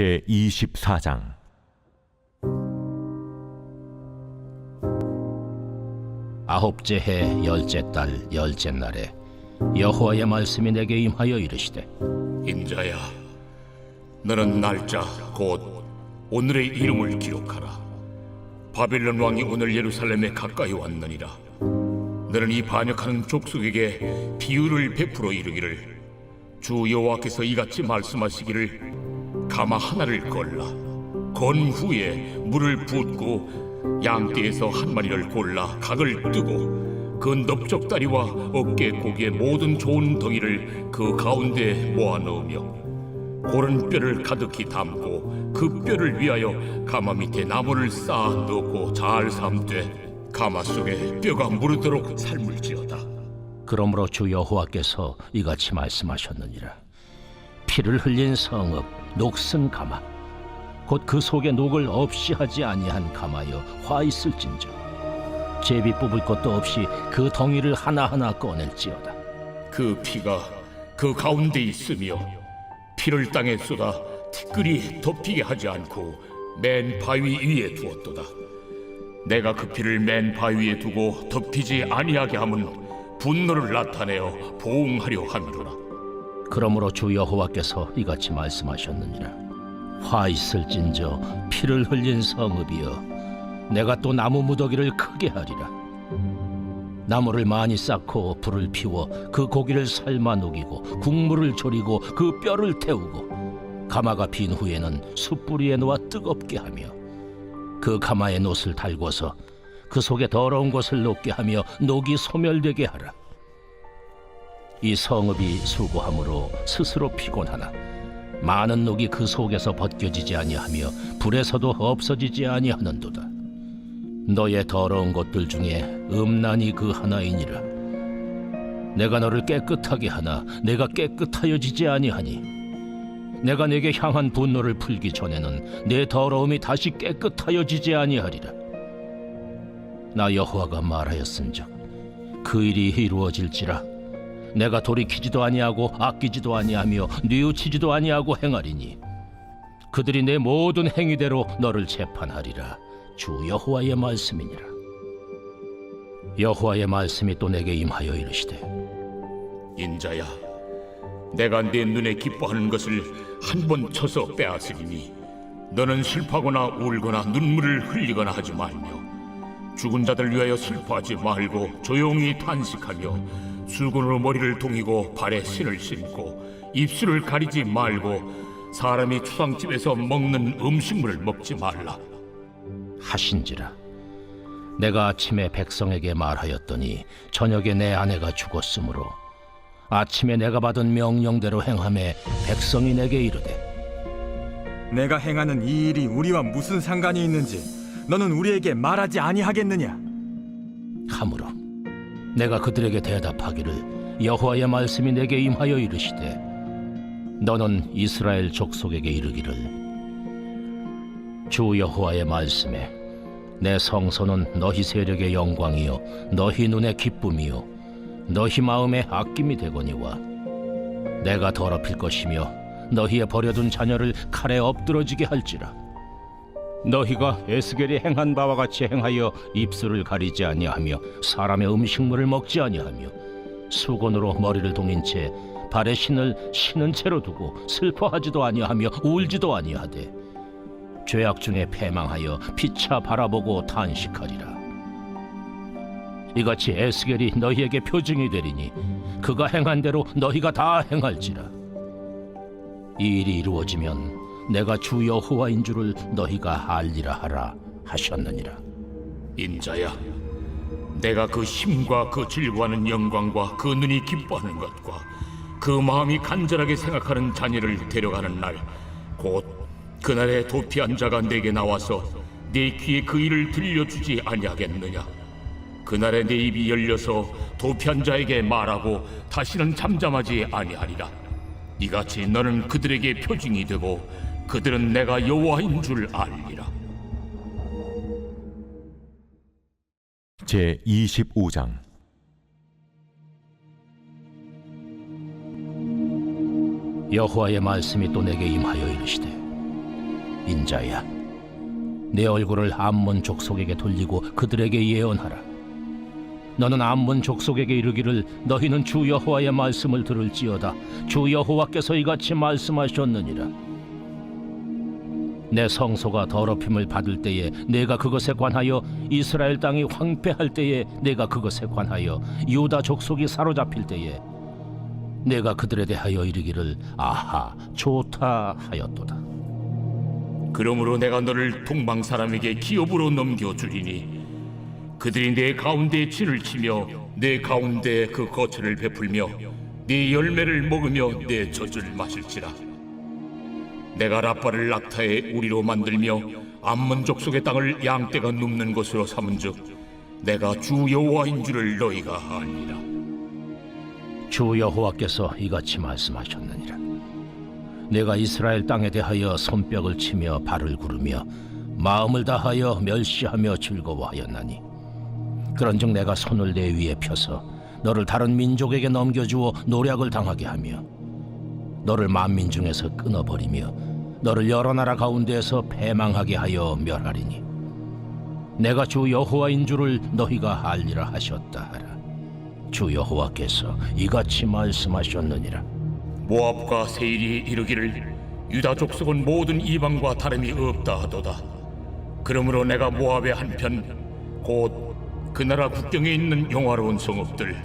제 24장 아홉째 해 열째 달 열째 날에 여호와의 말씀이 내게 임하여 이르시되 인자야, 너는 날짜 곧 오늘의 이름을 기록하라. 바빌론 왕이 오늘 예루살렘에 가까이 왔느니라. 너는 이 반역하는 족속에게 비유를 베풀어 이르기를 주 여호와께서 이같이 말씀하시기를 가마 하나를 걸라. 건 후에 물을 붓고 양떼에서 한 마리를 골라 각을 뜨고 그 넓적다리와 어깨 고기의 모든 좋은 덩이를 그 가운데 모아 넣으며 고른 뼈를 가득히 담고 그 뼈를 위하여 가마 밑에 나무를 쌓아 넣고 잘 삶되 가마 속에 뼈가 무르도록 삶을지어다 그러므로 주 여호와께서 이같이 말씀하셨느니라 피를 흘린 성읍 녹슨 가마 곧 그 속에 녹을 없이 하지 아니한 가마여 화 있을진저 제비 뽑을 것도 없이 그 덩이를 하나하나 꺼낼지어다 그 피가 그 가운데 있으며 피를 땅에 쏟아 티끌이 덮이게 하지 않고 맨 바위 위에 두었도다. 내가 그 피를 맨 바위에 두고 덮이지 아니하게 함은 분노를 나타내어 보응하려 함이로라. 그러므로 주 여호와께서 이같이 말씀하셨느니라. 화 있을진저 피를 흘린 성읍이여 내가 또 나무 무더기를 크게 하리라. 나무를 많이 쌓고 불을 피워 그 고기를 삶아 녹이고 국물을 졸이고 그 뼈를 태우고 가마가 빈 후에는 숯불 위에 놓아 뜨겁게 하며 그 가마에 놋을 달궈서 그 속에 더러운 것을 녹게 하며 녹이 소멸되게 하라 이 성읍이 수고함으로 스스로 피곤하나 많은 녹이 그 속에서 벗겨지지 아니하며 불에서도 없어지지 아니하는도다. 너의 더러운 것들 중에 음란이 그 하나이니라. 내가 너를 깨끗하게 하나 내가 깨끗하여지지 아니하니 내가 내게 향한 분노를 풀기 전에는 내 더러움이 다시 깨끗하여지지 아니하리라. 나 여호와가 말하였은즉 그 일이 이루어질지라 내가 돌이키지도 아니하고 아끼지도 아니하며 뉘우치지도 아니하고 행하리니 그들이 내 모든 행위대로 너를 재판하리라. 주 여호와의 말씀이니라. 여호와의 말씀이 또 내게 임하여 이르시되 인자야, 내가 내 눈에 기뻐하는 것을 한 번 쳐서 빼앗으리니 너는 슬퍼하거나 울거나 눈물을 흘리거나 하지 말며 죽은 자들 위하여 슬퍼하지 말고 조용히 탄식하며 수건으로 머리를 동이고 발에 신을 신고 입술을 가리지 말고 사람이 추상집에서 먹는 음식물을 먹지 말라. 하신지라 내가 아침에 백성에게 말하였더니 저녁에 내 아내가 죽었으므로 아침에 내가 받은 명령대로 행함에 백성이 내게 이르되 내가 행하는 이 일이 우리와 무슨 상관이 있는지 너는 우리에게 말하지 아니하겠느냐? 하므로 내가 그들에게 대답하기를 여호와의 말씀이 내게 임하여 이르시되 너는 이스라엘 족속에게 이르기를 주 여호와의 말씀에 내 성소는 너희 세력의 영광이요 너희 눈의 기쁨이요 너희 마음의 아낌이 되거니와 내가 더럽힐 것이며 너희의 버려둔 자녀를 칼에 엎드러지게 할지라 너희가 에스겔이 행한 바와 같이 행하여 입술을 가리지 아니하며 사람의 음식물을 먹지 아니하며 수건으로 머리를 동인 채 발에 신을 신은 채로 두고 슬퍼하지도 아니하며 울지도 아니하되 죄악 중에 패망하여 피차 바라보고 탄식하리라. 이같이 에스겔이 너희에게 표징이 되리니 그가 행한 대로 너희가 다 행할지라. 이 일이 이루어지면 내가 주 여호와인 줄을 너희가 알리라 하라 하셨느니라. 인자야, 내가 그 힘과 그 즐거워하는 영광과 그 눈이 기뻐하는 것과 그 마음이 간절하게 생각하는 자녀를 데려가는 날, 곧 그날에 도피한 자가 내게 나와서 내 귀에 그 일을 들려주지 아니하겠느냐? 그날에 내 입이 열려서 도피한 자에게 말하고 다시는 잠잠하지 아니하리라. 이같이 너는 그들에게 표징이 되고 그들은 내가 여호와인 줄 알리라. 제 25장. 여호와의 말씀이 또 내게 임하여 이르시되 인자야 내 얼굴을 암몬 족속에게 돌리고 그들에게 예언하라. 너는 암몬 족속에게 이르기를 너희는 주 여호와의 말씀을 들을지어다. 주 여호와께서 이같이 말씀하셨느니라. 내 성소가 더럽힘을 받을 때에 내가 그것에 관하여 이스라엘 땅이 황폐할 때에 내가 그것에 관하여 유다 족속이 사로잡힐 때에 내가 그들에 대하여 이르기를 아하 좋다 하였도다. 그러므로 내가 너를 동방 사람에게 기업으로 넘겨 주리니 그들이 내 가운데 진을 치며 내 가운데 그 거처를 베풀며 네 열매를 먹으며 내 젖을 마실지라 내가 라빠를 낙타의 우리로 만들며 암몬 족 속의 땅을 양떼가 눕는 곳으로 삼은즉 내가 주 여호와인 줄을 너희가 아니라. 주 여호와께서 이같이 말씀하셨느니라. 내가 이스라엘 땅에 대하여 손뼉을 치며 발을 구르며 마음을 다하여 멸시하며 즐거워하였나니 그런즉 내가 손을 내 위에 펴서 너를 다른 민족에게 넘겨주어 노략을 당하게 하며 너를 만민 중에서 끊어버리며 너를 여러 나라 가운데에서 패망하게 하여 멸하리니 내가 주 여호와인 줄을 너희가 알리라 하셨다 하라 주 여호와께서 이같이 말씀하셨느니라 모압과 세일이 이르기를 유다 족속은 모든 이방과 다름이 없다 하도다. 그러므로 내가 모압의 한편 곧 그 나라 국경에 있는 영화로운 성읍들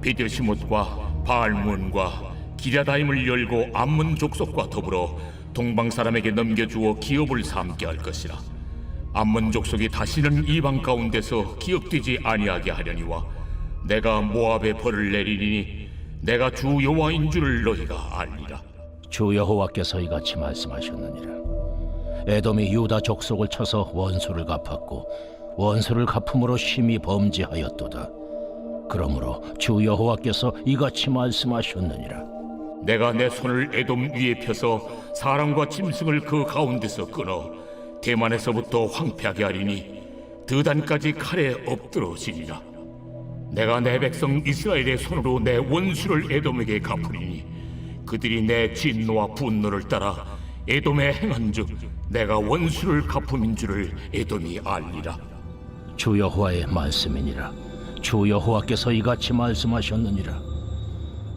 비드시못과 바알문과 기랴다임을 열고 암문 족속과 더불어 동방 사람에게 넘겨주어 기업을 삼게 할 것이라. 암문 족속이 다시는 이방 가운데서 기억되지 아니하게 하려니와 내가 모압에 벌을 내리니 내가 주 여호와인 줄을 너희가 알리라. 주 여호와께서 이같이 말씀하셨느니라 에돔이 유다 족속을 쳐서 원수를 갚았고 원수를 갚음으로 심히 범죄하였도다 그러므로 주 여호와께서 이같이 말씀하셨느니라 내가 내 손을 에돔 위에 펴서 사람과 짐승을 그 가운데서 끊어 대만에서부터 황폐하게 하리니 드단까지 칼에 엎드러지리라. 내가 내 백성 이스라엘의 손으로 내 원수를 에돔에게 갚으리니 그들이 내 진노와 분노를 따라 에돔에 행한즉 내가 원수를 갚음인 줄을 에돔이 알리라. 주 여호와의 말씀이니라 주 여호와께서 이같이 말씀하셨느니라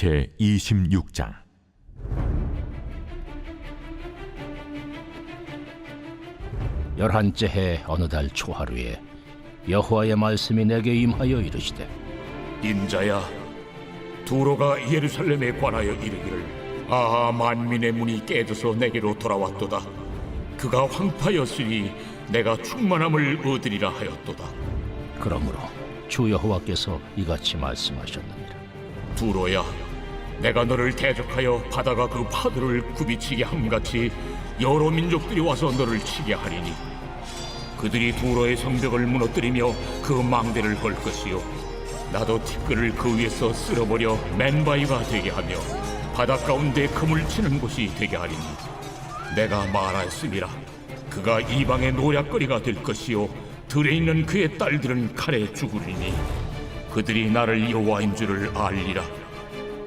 제 26장. 열한째 해 어느 달 초하루에 여호와의 말씀이 내게 임하여 이르시되 인자야 두로가 예루살렘에 관하여 이르기를 아하 만민의 문이 깨져서 내게로 돌아왔도다. 그가 황파였으니 내가 충만함을 얻으리라 하였도다. 그러므로 주 여호와께서 이같이 말씀하셨느니라. 두로야 내가 너를 대적하여 바다가 그 파도를 굽이치게 함같이 여러 민족들이 와서 너를 치게 하리니 그들이 두로의 성벽을 무너뜨리며 그 망대를 걸 것이요. 나도 티끌을 그 위에서 쓸어버려 맨바위가 되게 하며 바다 가운데 그물 치는 곳이 되게 하리니 내가 말하였음이라 그가 이방의 노략거리가 될 것이요. 들에 있는 그의 딸들은 칼에 죽으리니 그들이 나를 여호와인 줄을 알리라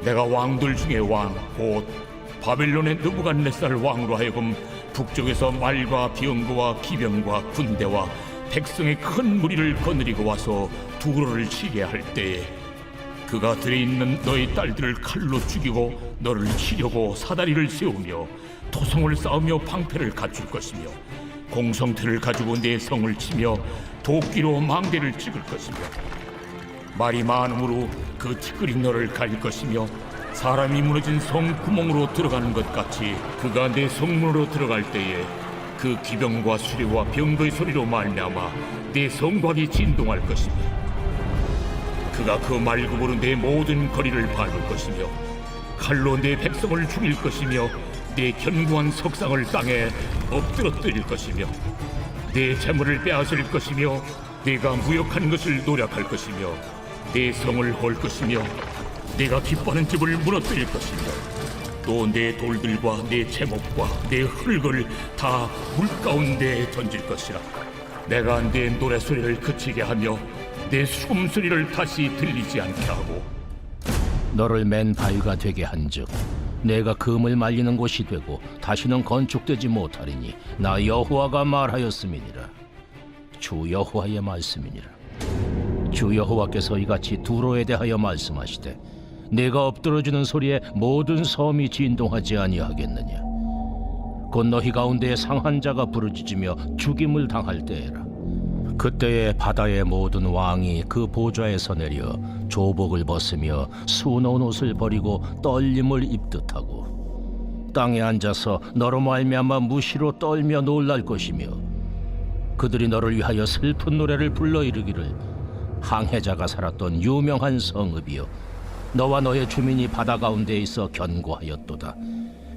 내가 왕들 중에 왕 곧 바벨론의 느부갓네살 왕으로 하여금 북쪽에서 말과 병거와 기병과 군대와 백성의 큰 무리를 거느리고 와서 두로를 치게 할 때에 그가 들에 있는 너희 딸들을 칼로 죽이고 너를 치려고 사다리를 세우며 토성을 쌓으며 방패를 갖출 것이며 공성틀을 가지고 내 성을 치며 도끼로 망대를 찍을 것이며 말이 많으므로 그 티끌이 너를 가릴 것이며 사람이 무너진 성 구멍으로 들어가는 것 같이 그가 내 성문으로 들어갈 때에 그 기병과 수레와 병거의 소리로 말미암아 내 성곽이 진동할 것이며 그가 그 말굽으로 내 모든 거리를 밟을 것이며 칼로 내 백성을 죽일 것이며 내 견고한 석상을 땅에 엎드러뜨릴 것이며 내 재물을 빼앗을 것이며 내가 무역한 것을 노력할 것이며 내 성을 헐 것이며 내가 기뻐하는 집을 무너뜨릴 것이며 또 내 돌들과 내 제목과 내 흙을 다 물 가운데 던질 것이라. 내가 내 노래소리를 그치게 하며 내 숨소리를 다시 들리지 않게 하고 너를 맨 바위가 되게 한즉 내가 금을 말리는 곳이 되고 다시는 건축되지 못하리니 나 여호와가 말하였음이니라. 주 여호와의 말씀이니라 주 여호와께서 이같이 두로에 대하여 말씀하시되 내가 엎드러지는 소리에 모든 섬이 진동하지 아니하겠느냐? 곧 너희 가운데에 상한 자가 부르짖으며 죽임을 당할 때에라. 그때에 바다의 모든 왕이 그 보좌에서 내려 조복을 벗으며 수놓은 옷을 버리고 떨림을 입듯하고 땅에 앉아서 너로 말미암아 무시로 떨며 놀랄 것이며 그들이 너를 위하여 슬픈 노래를 불러 이르기를 항해자가 살았던 유명한 성읍이여 너와 너의 주민이 바다 가운데 있어 견고하였도다.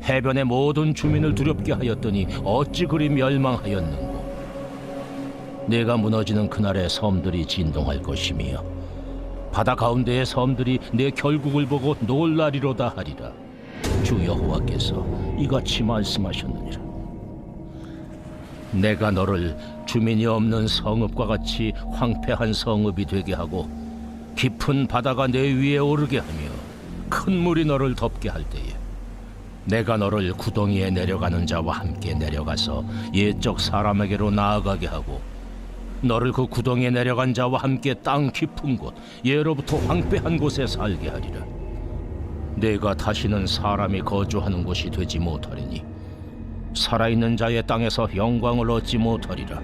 해변의 모든 주민을 두렵게 하였더니 어찌 그리 멸망하였는고. 내가 무너지는 그날에 섬들이 진동할 것이며 바다 가운데의 섬들이 내 결국을 보고 놀라리로다 하리라. 주 여호와께서 이같이 말씀하셨느니라 내가 너를 주민이 없는 성읍과 같이 황폐한 성읍이 되게 하고 깊은 바다가 내 위에 오르게 하며 큰 물이 너를 덮게 할 때에 내가 너를 구덩이에 내려가는 자와 함께 내려가서 옛적 사람에게로 나아가게 하고 너를 그 구덩이에 내려간 자와 함께 땅 깊은 곳 예로부터 황폐한 곳에 살게 하리라. 내가 다시는 사람이 거주하는 곳이 되지 못하리니 살아있는 자의 땅에서 영광을 얻지 못하리라.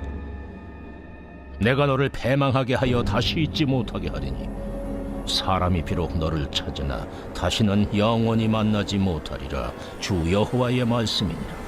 내가 너를 패망하게 하여 다시 있지 못하게 하리니 사람이 비록 너를 찾으나 다시는 영원히 만나지 못하리라. 주 여호와의 말씀이니라